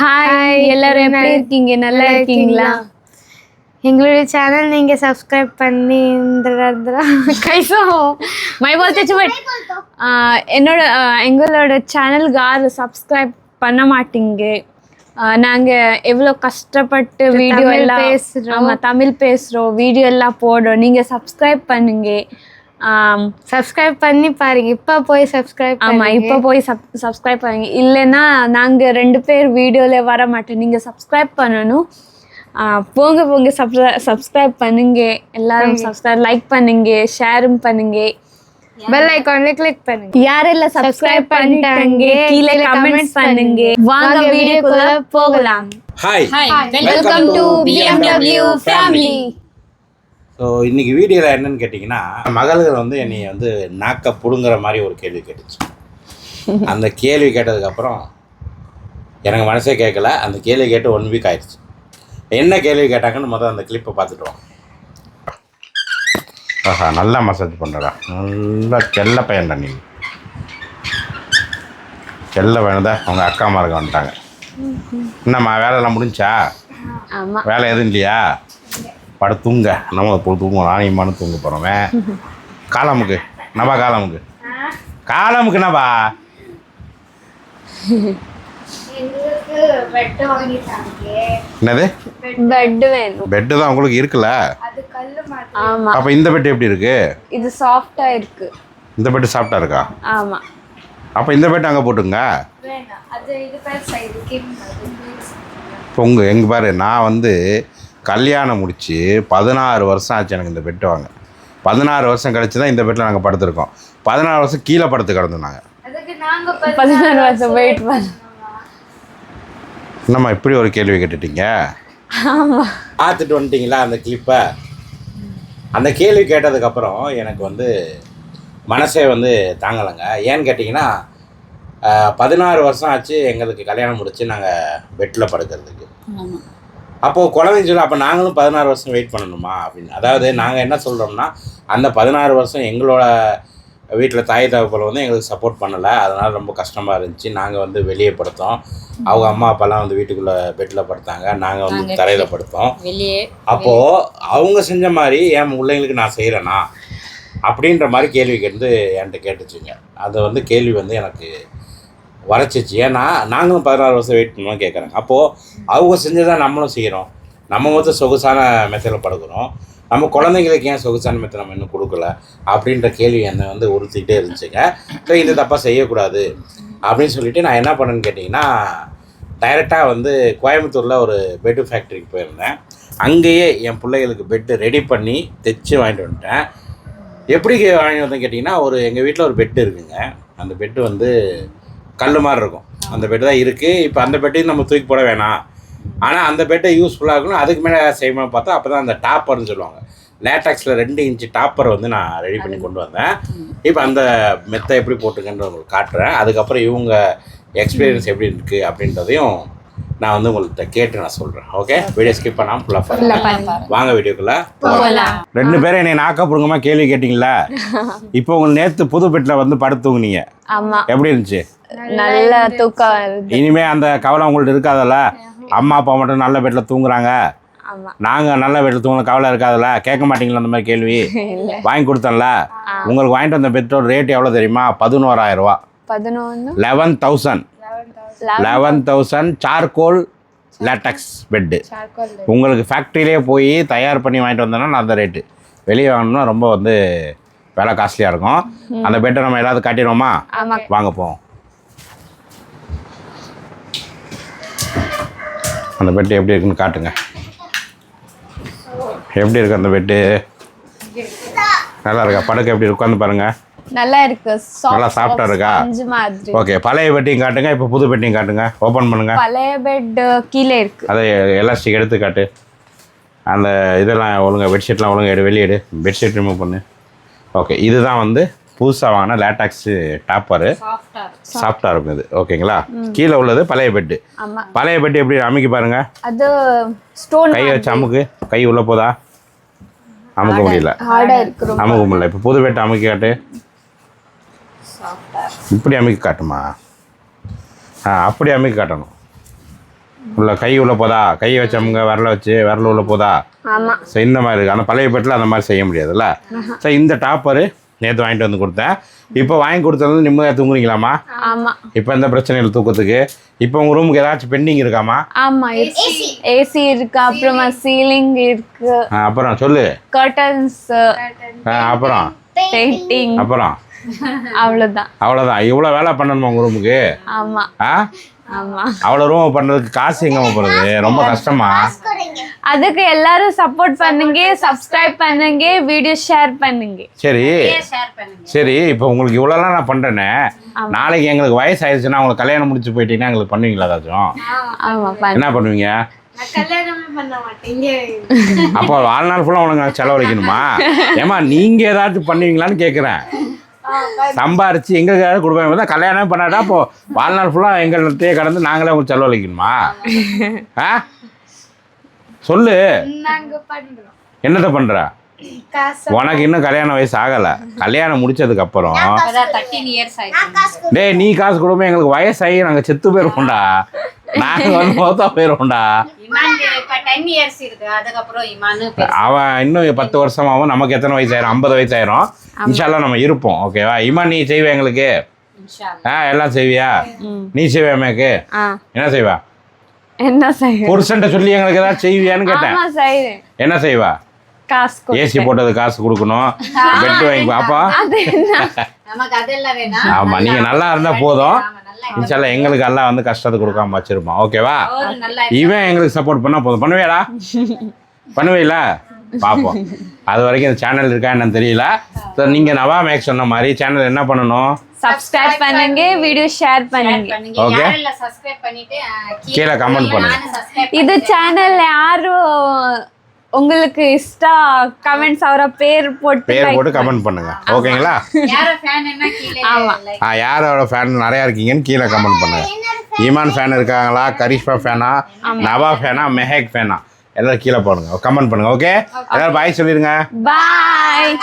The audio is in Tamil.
ஹாய் எல்லாரும் எப்படி இருக்கீங்க? நல்லா இருக்கீங்களா? எங்களுடைய சேனல் நீங்க சப்ஸ்கிரைப் பண்ணி கைசோம் மை போல் என்னோட எங்களோட சேனலுக்கு யாரும் சப்ஸ்கிரைப் பண்ண மாட்டீங்க. நாங்க எவ்வளவு கஷ்டப்பட்டு வீடியோ எல்லாம் பேசுறோம். தமிழ் பேசுறோம் வீடியோ எல்லாம் போடுறோம். நீங்க சப்ஸ்கிரைப் பண்ணுங்க. சப்ஸ்கிரைப் பண்ணி பாருங்க. இப்ப போய் சப்ஸ்கிரைப் ஆமா இப்போ போய் சப் சப்ஸ்கிரைப் பண்ணுங்க. இல்லைன்னா நாங்க ரெண்டு பேர் வீடியோல வர மாட்டோம். நீங்க சப்ஸ்கிரைப் பண்ணணும். ஆஹ் போங்க போங்க. சப்ஸ்கிரைப் பண்ணுங்க. எல்லாரும் சப்ஸ்கிரைப் லைக் பண்ணுங்க. ஷேரும் பண்ணுங்க. பெல் ஐகான்ல கிளிக் பண்ணுங்க. யாரெல்லாம் சப்ஸ்கிரைப் பண்ணிட்டாங்க கீழே கமெண்ட்ஸ் பண்ணுங்க. வாங்க வீடியோக்குள்ள போகலாம். Hi welcome to BMW family so இன்னைக்கு வீடியோவில் என்னன்னு கேட்டிங்கன்னா மகள்கள் வந்து என்னை வந்து நாக்க புடுங்குற மாதிரி ஒரு கேள்வி கேட்டுச்சு. அந்த கேள்வி கேட்டதுக்கப்புறம் எனக்கு மனசே கேட்கல. அந்த கேள்வி கேட்டு ஒன் வீக் ஆயிடுச்சு. என்ன கேள்வி கேட்டாங்கன்னு முதல்ல அந்த கிளிப்பை பார்த்துட்டு வாங்க. ஆஹா நல்லா மசாஜ் பண்ணுறா நல்லா செல்ல பையன்டா நீ. செல்ல பையன்தா அவங்க அக்கா மார்க்க வந்துட்டாங்க. என்னம்மா வேலையெல்லாம் முடிஞ்சா? ஆமா. வேலை எதுவும் இல்லையா? பட தூங்க. நம்ம இப்போ தூங்குவோம். நானும் மனு தூங்க போகிறோமே காலமுக்கு. நபா காலமுக்கு? காலமுக்கு நபா என்னது? பெட் வேணும். பெட்டு தான் உங்களுக்கு இருக்குல்ல? ஆமா. அப்போ இந்த பெட்டு எப்படி இருக்கு? இது சாஃப்டா இருக்கு. இந்த பெட்டு சாப்பிட்டா இருக்கா? ஆமா. அப்போ இந்த பெட்டு அங்கே போட்டுங்க இப்போ உங்கள் எங்க பாரு நான் வந்து கல்யாணம் முடிச்சு பதினாறு வருஷம் ஆச்சு எனக்கு இந்த பெட்டு வாங்க. பதினாறு வருஷம் கழிச்சு தான் இந்த பெட்டில் நாங்கள் படுத்திருக்கோம். பதினாறு வருஷம் கீழே படுத்து கிடந்தோம் நாங்கள் பதினாறு வருஷம் வெயிட் பண்ண. என்னம்மா இப்படி ஒரு கேள்வி கேட்டுட்டீங்க? ஆமா. பார்த்துட்டு வந்துட்டீங்களா அந்த கிளிப்பை அந்த கேள்வி கேட்டதுக்கப்புறம் எனக்கு வந்து மனசே வந்து தாங்கலைங்க. ஏன்னு கேட்டிங்கன்னா பதினாறு வருஷம் ஆச்சு எங்களுக்கு கல்யாணம் முடிச்சு நாங்கள் பெட்டில் படுக்கிறதுக்கு. அப்போது குழந்தைங்க சொல்லி அப்போ நாங்களும் பதினாறு வருஷம் வெயிட் பண்ணணுமா அப்படின்னு. அதாவது நாங்கள் என்ன சொல்கிறோம்னா அந்த பதினாறு வருஷம் எங்களோட வீட்டில் தாய் தகப்பல் வந்து எங்களுக்கு சப்போர்ட் பண்ணலை. அதனால் ரொம்ப கஷ்டமாக இருந்துச்சு. நாங்கள் வந்து வெளியே படுத்தோம். அவங்க அம்மா அப்பாலாம் வந்து வீட்டுக்குள்ளே பெட்டில் படுத்தாங்க. நாங்கள் வந்து தரையில் படுத்தோம். அப்போது அவங்க செஞ்ச மாதிரி என் பிள்ளைங்களுக்கு நான் செய்கிறேனா அப்படின்ற மாதிரி கேள்வி கேட்டு என்கிட்ட கேட்டுச்சுங்க. அது வந்து கேள்வி வந்து எனக்கு வரைச்சிச்சு ஏன்னா நாங்களும் பதினாறு வருஷம் வெயிட் பண்ணுவோம் கேட்குறாங்க அப்போது அவங்க செஞ்சதை நம்மளும் செய்கிறோம் நம்ம மொத்தம் சொகுசான மெத்தையில் படுக்கிறோம். நம்ம குழந்தைங்களுக்கு ஏன் சொகுசான மெத்தை நம்ம இன்னும் கொடுக்கல? அப்படின்ற கேள்வி என்னை வந்து உறுத்திக்கிட்டே இருந்துச்சுங்க. ஸோ இந்த தப்பாக செய்யக்கூடாது. அப்படின்னு சொல்லிட்டு நான் என்ன பண்ணேன்னு கேட்டிங்கன்னா டைரெக்டாக வந்து கோயம்புத்தூரில் ஒரு பெட்டு ஃபேக்ட்ரிக்கு போயிருந்தேன். அங்கேயே என் பிள்ளைகளுக்கு பெட்டு ரெடி பண்ணி தைச்சு வாங்கிட்டு வந்துட்டேன். எப்படி வாங்கி வந்தேன் கேட்டிங்கன்னா ஒரு எங்கள் வீட்டில் ஒரு பெட்டு இருக்குங்க. அந்த பெட்டு வந்து கல் மாதிரி இருக்கும். அந்த பெட்டு தான் இருக்குது இப்போ அந்த பெட்டையும் நம்ம தூக்கி போட வேணாம். ஆனால் அந்த பெட்டை யூஸ்ஃபுல்லாக இருக்கணும். அதுக்கு மேலே செய்யணும்னு பார்த்தா அப்போ தான் அந்த டாப்பர்னு சொல்லுவாங்க. லேட்டக்ஸில் ரெண்டு இன்ச்சு டாப்பர் வந்து நான் ரெடி பண்ணி கொண்டு வந்தேன். இப்போ அந்த மெத்தை எப்படி போட்டுக்கன்னு உங்களுக்கு காட்டுறேன். அதுக்கப்புறம் இவங்க எக்ஸ்பீரியன்ஸ் எப்படி இருக்குது அப்படின்றதையும் நான் வந்து உங்கள்கிட்ட கேட்டு நான் சொல்கிறேன் ஓகே வீடியோ ஸ்கிப் பண்ணாமல் ஃபுல்லாக பாருங்க. வாங்க வீடியோக்குள்ளே. ரெண்டு பேரும் என்னை நாக்கப்புடுங்கமா கேள்வி கேட்டிங்களா இப்போ உங்க நேற்று புது பெட்டில் வந்து படுத்து தூங்குனீங்க. ஆமா. எப்படி இருந்துச்சு? நல்ல தூக்கம் இனிமே அந்த கவலை உங்கள்ட்ட இருக்காதல்ல? அம்மா அப்பா மட்டும் நல்ல பெட்டில் தூங்குறாங்க. ஆமா. நாங்கள் நல்ல பெட்டில் தூங்கணும் கவலை இருக்காதுல்ல? கேட்க மாட்டீங்களா அந்த மாதிரி கேள்வி? வாங்கி கொடுத்தேன்ல. உங்களுக்கு வாங்கிட்டு வந்த பெட்டோட ரேட் எவ்வளோ தெரியுமா? பதினோராயிரம் ரூபா. Eleven thousand eleven thousand charcoal latex bed உங்களுக்கு ஃபேக்ட்ரியிலே போய் தயார் பண்ணி வாங்கிட்டு வந்தோன்னா அந்த ரேட்டு வெளியே வாங்கணும்னா ரொம்ப வந்து விலை காஸ்ட்லியாக இருக்கும். அந்த பெட்டை நம்ம ஏதாவது காட்டிடுவோமா? வாங்க போவோம். அந்த பெட்டு எப்படி இருக்குன்னு காட்டுங்க. எப்படி இருக்கு அந்த பெட்டு நல்லா இருக்கா? படுக்க எப்படி உட்காந்து பாருங்க. நல்லா இருக்கு. நல்லா ஆ இருக்கா? மாதிரி. ஓகே பழைய பெட்டியும் காட்டுங்க இப்போ புது பெட்டியும் காட்டுங்க. ஓப்பன் பண்ணுங்க. பழைய பெட் கீழே இருக்கு. அதை எலாஸ்டிக் எடுத்து காட்டு அந்த இதெல்லாம் ஒழுங்கா பெட்ஷீட்லாம் ஒழுங்கா எடு வெளியே எடு. பெட்ஷீட் ரிமூவ் பண்ணு. ஓகே இதுதான் வந்து புதுசாக வாங்கின லேட்டாக்ஸு டாப்பரு சாஃப்டா சாஃப்டாக இருக்கும் இது. ஓகேங்களா கீழே உள்ளது பழைய பெட்டு பழைய பெட்டு எப்படி அமைக்கி பாருங்க. அது ஸ்டோன் கை வச்சு அமுக்கு. கை உள்ள போதா? அமுக்க முடியல. அமுக்க முடியல. இப்போ புது பெட்டு அமைக்கி காட்டு இப்படி அமைக்க காட்டுமா? ஆ அப்படி அமைக்க காட்டணும். உள்ள கை உள்ள போதா? கையை வச்சவங்க விரல வச்சு விரல் உள்ள போதா? ஆமா. ஸோ இந்த மாதிரி இருக்கு. ஆனால் பழைய பெட்டில் அந்த மாதிரி செய்ய முடியாதுல்ல? ஸோ இந்த டாப்பரு நேற்று வாங்கிட்டு வந்து கொடுத்தேன். இப்போ வாங்கி கொடுத்தது நிம்மதியாக தூங்குறீங்களாம்மா? ஆமா. இப்போ எந்த பிரச்சனையும் தூக்கத்துக்கு. இப்போ உங்கள் ரூமுக்கு ஏதாச்சும் பெண்டிங் இருக்காமா ஆமா ஏசி. இருக்கு அப்புறமா சீலிங் இருக்கு. ஆ, அப்புறம் சொல்லு. கர்டன்ஸ் அப்புறம். பெயிண்டிங் அப்புறம். அவ்வளவுதான். அவ்வளோதான் இவ்வளோ வேலை பண்ணணுமா உங்கள் ரூமுக்கு ஆமா. ஆ? ஆமா. அவ்வளோ ரூம் பண்ணுறதுக்கு காசு எங்கம்மா போகிறது ரொம்ப கஷ்டமா? அதுக்கு எல்லாரும் சப்போர்ட் பண்ணுங்க சப்ஸ்கிரைப் பண்ணுங்க வீடியோ ஷேர் பண்ணுங்க. சரி. சரி இப்போ உங்களுக்கு இவ்வளோலாம் நான் பண்ணுறேனே நாளைக்கு எங்களுக்கு வயசு ஆயிடுச்சுன்னா உங்களுக்கு கல்யாணம் முடிச்சு போயிட்டீங்கன்னா எங்களுக்கு பண்ணுவீங்களா ஏதாச்சும்? என்ன பண்ணுவீங்க? நான் கல்யாணமே பண்ண மாட்டேன். இங்கே அப்போ வாழ்நாள் ஃபுல்லாக உனக்கு செலவழிக்கணுமா? ஏமா நீங்கள் ஏதாச்சும் பண்ணுவீங்களான்னு கேட்குறேன் சம்பாரிச்சு எங்களுக்கு ஏதாவது கொடுப்பாங்க தான் கல்யாணமே பண்ணாட்டா அப்போ வாழ்நாள் ஃபுல்லாக எங்கள்கிட்டயே கடந்து நாங்களே உங்களுக்கு செலவழிக்கணுமா? ஆ? சொல்லு. என்னத்தை பண்ணுற காசு உனக்கு இன்னும் கல்யாண வயசு ஆகலை. கல்யாணம் முடிச்சதுக்கு அப்புறம் தேர்ட்டீன் இயர்ஸ் ஆயிடுச்சு. டேய் நீ காசு கொடுமே எங்களுக்கு வயசாகி நாங்கள் செத்து போயிருவோம்டா நாங்கள் வந்து மொத்தா போயிருவோம்டா. இமான் இப்ப டென் இயர்ஸ் இருக்கு. அதுக்கப்புறம் இமானு பெருசு. அவன் இன்னும் பத்து வருஷம் ஆகும் நமக்கு எத்தனை வயசு ஆயிரும் ஐம்பது வயசு ஆயிரும் இன்ஷால்லா நம்ம இருப்போம். ஓகேவா இம்மா நீ செய்வே எங்களுக்கு? இன்ஷா அல்லாஹ். ஆ எல்லாம் செய்வியா. நீ செய்வியா மேக்கு ஆ. என்ன செய்வா? என்ன செய்ய புருஷன்ட்ட சொல்லி எங்களுக்கு ஏதாவது செய்வியான்னு கேட்டேன். என்ன செய்வா? காசு கொடு. ஏசி போட்டது காசு கொடுக்கணும். பெட் வாங்கி அப்பா. அது என்ன? நமக்கு அதெல்லாம் வேணாம். ஆமா நீங்க நல்லா இருந்தா போதும். இன்ஷால்லா எங்களுக்கு எல்லாம் வந்து கஷ்டத்தை கொடுக்காம வச்சிருப்போம் ஓகேவா? இவன் எங்களுக்கு சப்போர்ட் பண்ணா போதும். பண்ணுவியாடா? பண்ணுவீல பார்ப்போம் அது வரைக்கும் இந்த சேனல் இருக்கா என்னன்னு தெரியல. ஸோ நீங்கள் நவா மேக் சொன்ன மாதிரி சேனல் என்ன பண்ணணும்? சப்ஸ்கிரைப் பண்ணுங்க வீடியோ ஷேர் பண்ணுங்க. அஹ், கீழே comment பண்ணுங்க. இது சேனல்ல யாரும் உங்களுக்கு இஷ்டா கமெண்ட்ஸ் அவர பேர் போட்டு பேர் போட்டு கமெண்ட் பண்ணுங்க. ஓகேங்களா? ஆமா. ஆ யாரோட ஃபேன் நிறையா இருக்கீங்கன்னு கீழே கமெண்ட் பண்ணுங்க. ஈமான் ஃபேன் இருக்காங்களா? கரிஷ்மா ஃபேனா நவா ஃபேனா மெஹேக் ஃபேனா எல்லாரும் கீழே போடுங்க. கமெண்ட் பண்ணுங்க ஓகே எல்லாரும் பாய் சொல்லிடுங்க பாய்